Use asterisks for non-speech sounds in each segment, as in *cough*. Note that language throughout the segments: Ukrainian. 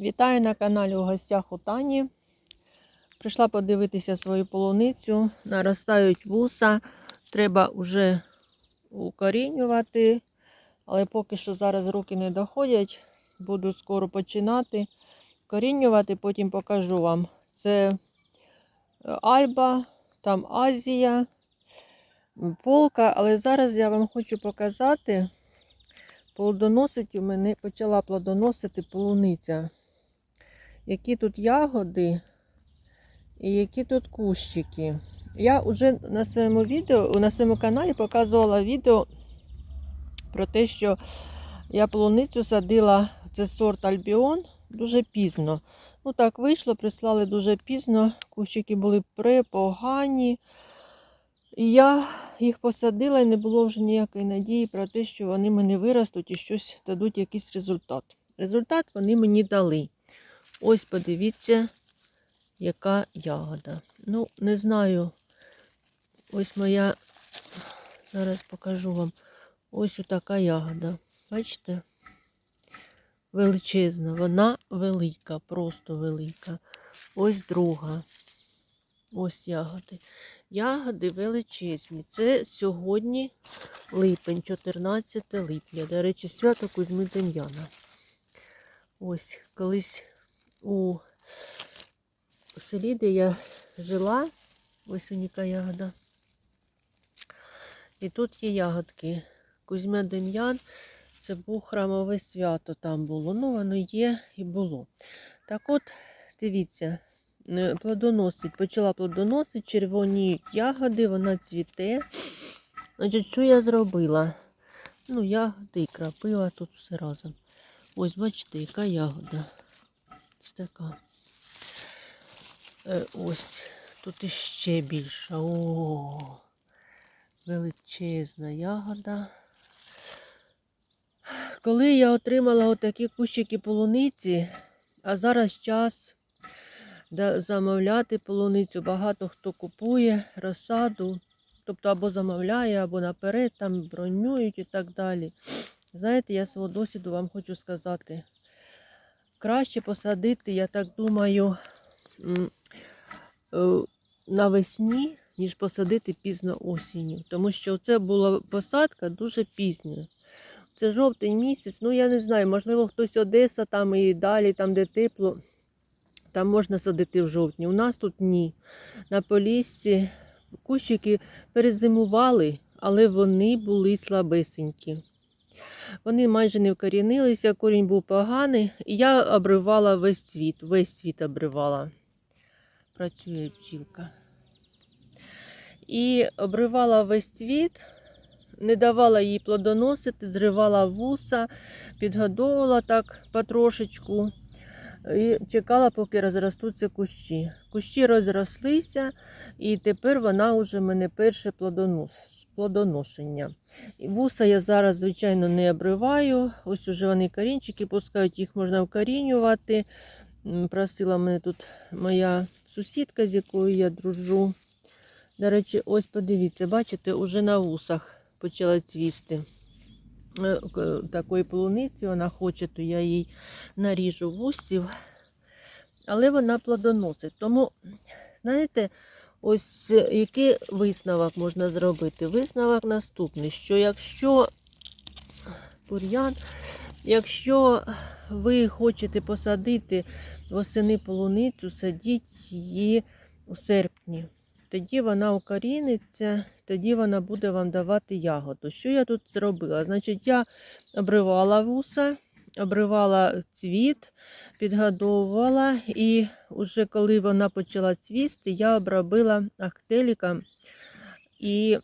Вітаю на каналі у гостях у Тані. Прийшла подивитися свою полуницю. Наростають вуса. Треба вже укорінювати. Але поки що зараз руки не доходять. Буду скоро починати корінювати, потім покажу вам. Це е, Альба, там Азія, полка. Але зараз я вам хочу показати. Плодоносить у мене почала плодоносити полуниця. Які тут ягоди і які тут кущики. Я вже на своєму відео, на своєму каналі показувала відео про те, що я полуницю садила, це сорт Альбіон, дуже пізно. Ну так вийшло, прислали дуже пізно. Кущики були препогані. І я їх посадила і не було вже ніякої надії про те, що вони мені виростуть і щось дадуть якийсь результат. Результат вони мені дали. Ось подивіться, яка ягода. Ну, не знаю. Ось моя, зараз покажу вам. Ось така ягода. Бачите? Величезна. Вона велика, просто велика. Ось друга. Ось ягоди. Ягоди величезні. Це сьогодні липень, 14 липня. До речі, свято Кузьми Дем'яна. Ось колись у селі, де я жила, ось уніка ягода. І тут є ягодки. Кузьма Дем'ян, це був храмове свято там було. Ну, воно є і було. Так от, дивіться, е, плодоносить, почала плодоносити, червоні ягоди, вона цвіте. Значить, що я зробила? Ну, ягоди і крапива, тут все разом. Ось, бачите, яка ягода. Ось така. Е, ось, тут іще більша. О, величезна ягода. Коли я отримала отакі кущики полуниці, а зараз час замовляти полуницю, багато хто купує розсаду, тобто або замовляє, або наперед, там бронюють і так далі. Знаєте, я свого досвіду вам хочу сказати. Краще посадити, я так думаю, е, навесні, ніж посадити пізно осінню. Тому що це була посадка дуже пізня. Це жовтень місяць, ну я не знаю, можливо, хтось Одеса там і далі, там, де тепло, там можна садити в жовтні. У нас тут ні. На Поліссі кущики перезимували, але вони були слабесенькі. Вони майже не вкорінилися, корінь був поганий. І я обривала весь цвіт, весь цвіт обривала. Працює пчілка. І обривала весь цвіт, не давала їй плодоносити, зривала вуса, підгодовувала так потрошечку. І чекала, поки розростуться кущі. Кущі розрослися, і тепер вона вже мене перше плодоношення. Вуса я зараз, звичайно, не обриваю. Ось уже вони корінчики пускають, їх можна вкорінювати. Просила мене тут моя сусідка, з якою я дружу. До речі, ось подивіться, бачите, уже на вусах почала цвісти. Е, Такої полуниці вона хоче, то я їй наріжу вусів. Але вона плодоносить. Тому, знаєте, ось е, який висновок можна зробити? Висновок наступний, що якщо бур'ян, якщо ви хочете посадити восени полуницю, садіть її у серпні. Тоді вона укоріниться, тоді вона буде вам давати ягоду. Що я тут зробила? Значить, я обривала вуса, обривала цвіт, підгодовувала, і вже коли вона почала цвісти, я обробила актеліком і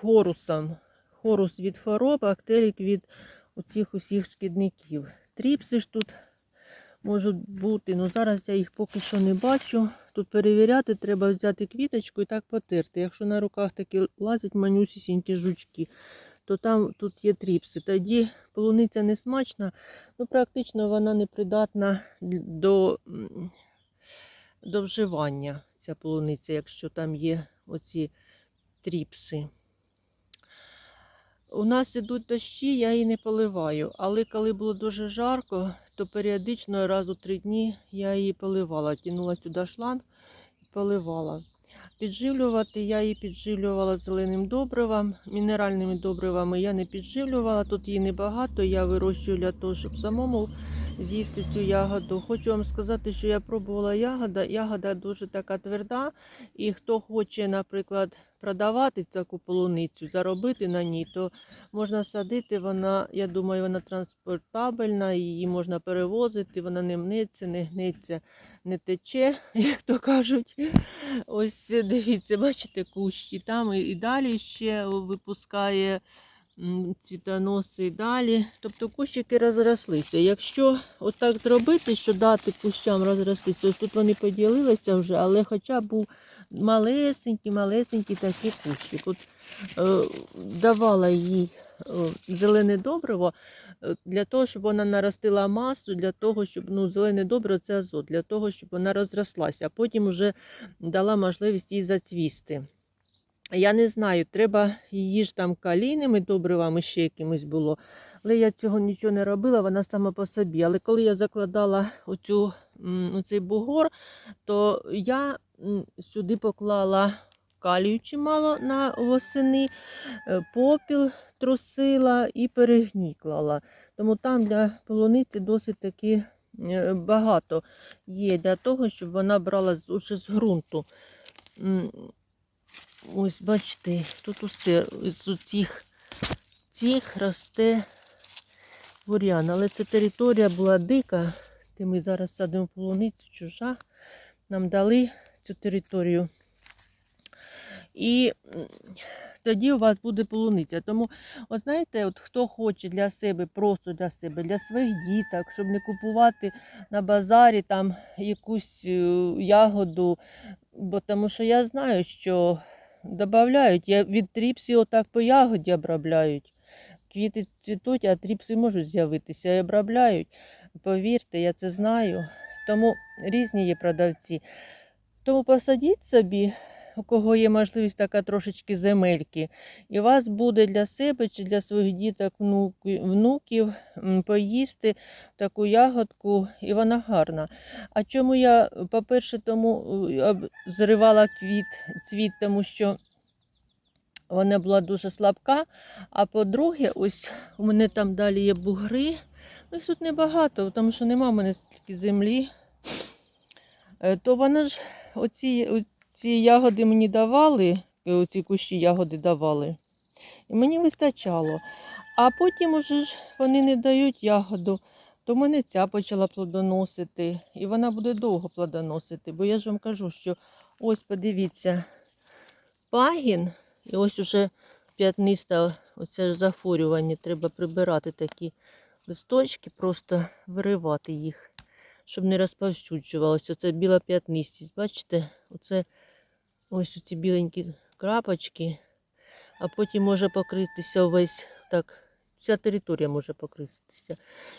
хорусом. Хорус від хвороб, актелік від оцих усіх шкідників. Тріпси ж тут можуть бути, але зараз я їх поки що не бачу. Тут перевіряти, треба взяти квіточку і так потерти. Якщо на руках такі лазять манюсінькі жучки, то там тут є тріпси. Тоді полуниця не смачна, ну практично вона не придатна до, до вживання, ця полуниця, якщо там є оці тріпси. У нас ідуть дощі, я її не поливаю. Але коли було дуже жарко, то періодично раз у три дні я її поливала. Тянула сюди шланг і поливала. Підживлювати я її підживлювала зеленим добривом, мінеральними добривами я не підживлювала. Тут її небагато. Я вирощую для того, щоб самому з'їсти цю ягоду. Хочу вам сказати, що я пробувала ягода. Ягода дуже така тверда. І хто хоче, наприклад, продавати таку полуницю, заробити на ній, то можна садити. Вона, я думаю, вона транспортабельна, її можна перевозити, вона не мнеться, не гнеться, не тече, *laughs* як то кажуть. Ось дивіться, бачите, кущі там і, далі ще випускає цвітоноси і далі. Тобто кущики розрослися. Якщо отак зробити, що дати кущам розростися, ось тут вони поділилися вже, але хоча б був малесенький, малесенький такий кущик. От, е, давала їй е, зелене добриво е, для того, щоб вона наростила масу, для того, щоб ну, зелене добриво це азот, для того, щоб вона розрослася, а потім вже дала можливість їй зацвісти. Я не знаю, треба її ж там калійними добривами ще якимось було. Але я цього нічого не робила, вона сама по собі. Але коли я закладала оцю, оцей бугор, то я сюди поклала калію чимало на восени, е, попіл трусила і перегній клала. Тому там для полуниці досить таки е, багато є для того, щоб вона брала уже з ґрунту. Ось бачите, тут усе з цих, цих росте бур'ян. Але ця територія була дика, де ми зараз садимо полуницю, чужа. Нам дали цю територію. І тоді у вас буде полуниця. Тому, от знаєте, от хто хоче для себе, просто для себе, для своїх діток, щоб не купувати на базарі там якусь е, ягоду, бо тому що я знаю, що додають, від тріпсів отак по ягоді обробляють. Квіти цвітуть, а тріпси можуть з'явитися і обробляють. Повірте, я це знаю. Тому різні є продавці. Тому посадіть собі, у кого є можливість така трошечки земельки, і у вас буде для себе чи для своїх діток, внуків поїсти таку ягодку, і вона гарна. А чому я, по-перше, тому е, зривала квіт, цвіт, тому що вона була дуже слабка. А по-друге, ось у мене там далі є бугри. Ну, їх тут небагато, тому що нема в мене стільки землі. Е, То вони ж оці, оці ягоди мені давали, е, оці кущі ягоди давали. І мені вистачало. А потім уже ж вони не дають ягоду, то мене ця почала плодоносити. І вона буде довго плодоносити. Бо я ж вам кажу, що ось подивіться, пагін, і ось уже п'ятниста оце ж захворювання. Треба прибирати такі листочки, просто виривати їх, щоб не розповсюджувалося. Оце біла п'ятнистість. Бачите? Оце ось ці біленькі крапочки, а потім може покритися увесь так. Вся територія може покритися.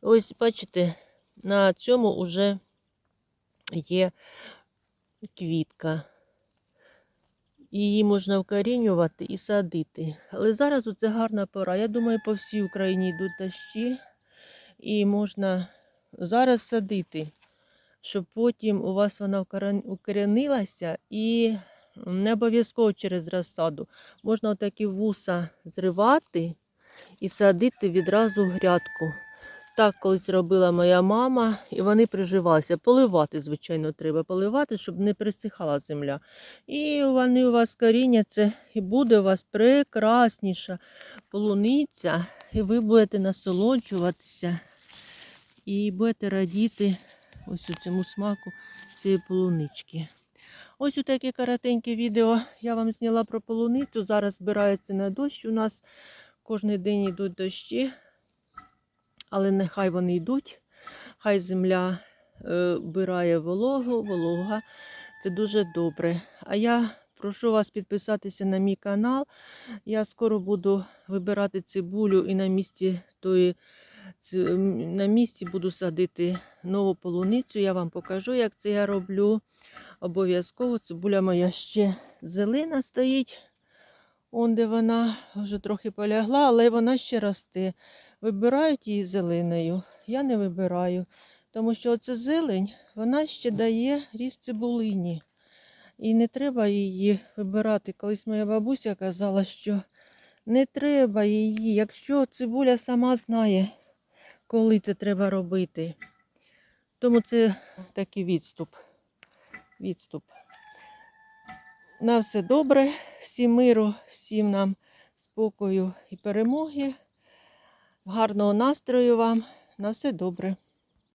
Ось, бачите, на цьому вже є квітка. Її можна вкорінювати і садити. Але зараз це гарна пора. Я думаю, по всій Україні йдуть дощі, і можна зараз садити, щоб потім у вас вона укоренилася і не обов'язково через розсаду. Можна отакі вуса зривати і садити відразу в грядку. Так колись робила моя мама, і вони приживалися. Поливати, звичайно, треба поливати, щоб не присихала земля. І вони у вас коріняться, і буде у вас прекрасніша полуниця, і ви будете насолоджуватися і будете радіти ось у цьому смаку цієї полунички. Ось у таке коротеньке відео я вам зняла про полуницю. Зараз збирається на дощ. У нас кожен день йдуть дощі, але нехай вони йдуть. Хай земля е, вбирає вологу, волога. Це дуже добре. А я прошу вас підписатися на мій канал. Я скоро буду вибирати цибулю і на місці тої на місці буду садити нову полуницю. Я вам покажу, як це я роблю. Обов'язково цибуля моя ще зелена стоїть. Он де вона вже трохи полягла, але вона ще росте. Вибирають її зеленою. Я не вибираю, тому що оця зелень вона ще дає ріст цибулині. І не треба її вибирати. Колись моя бабуся казала, що не треба її, якщо цибуля сама знає, коли це треба робити. Тому це такий відступ. Відступ. На все добре, всім миру, всім нам спокою і перемоги. Гарного настрою вам. На все добре.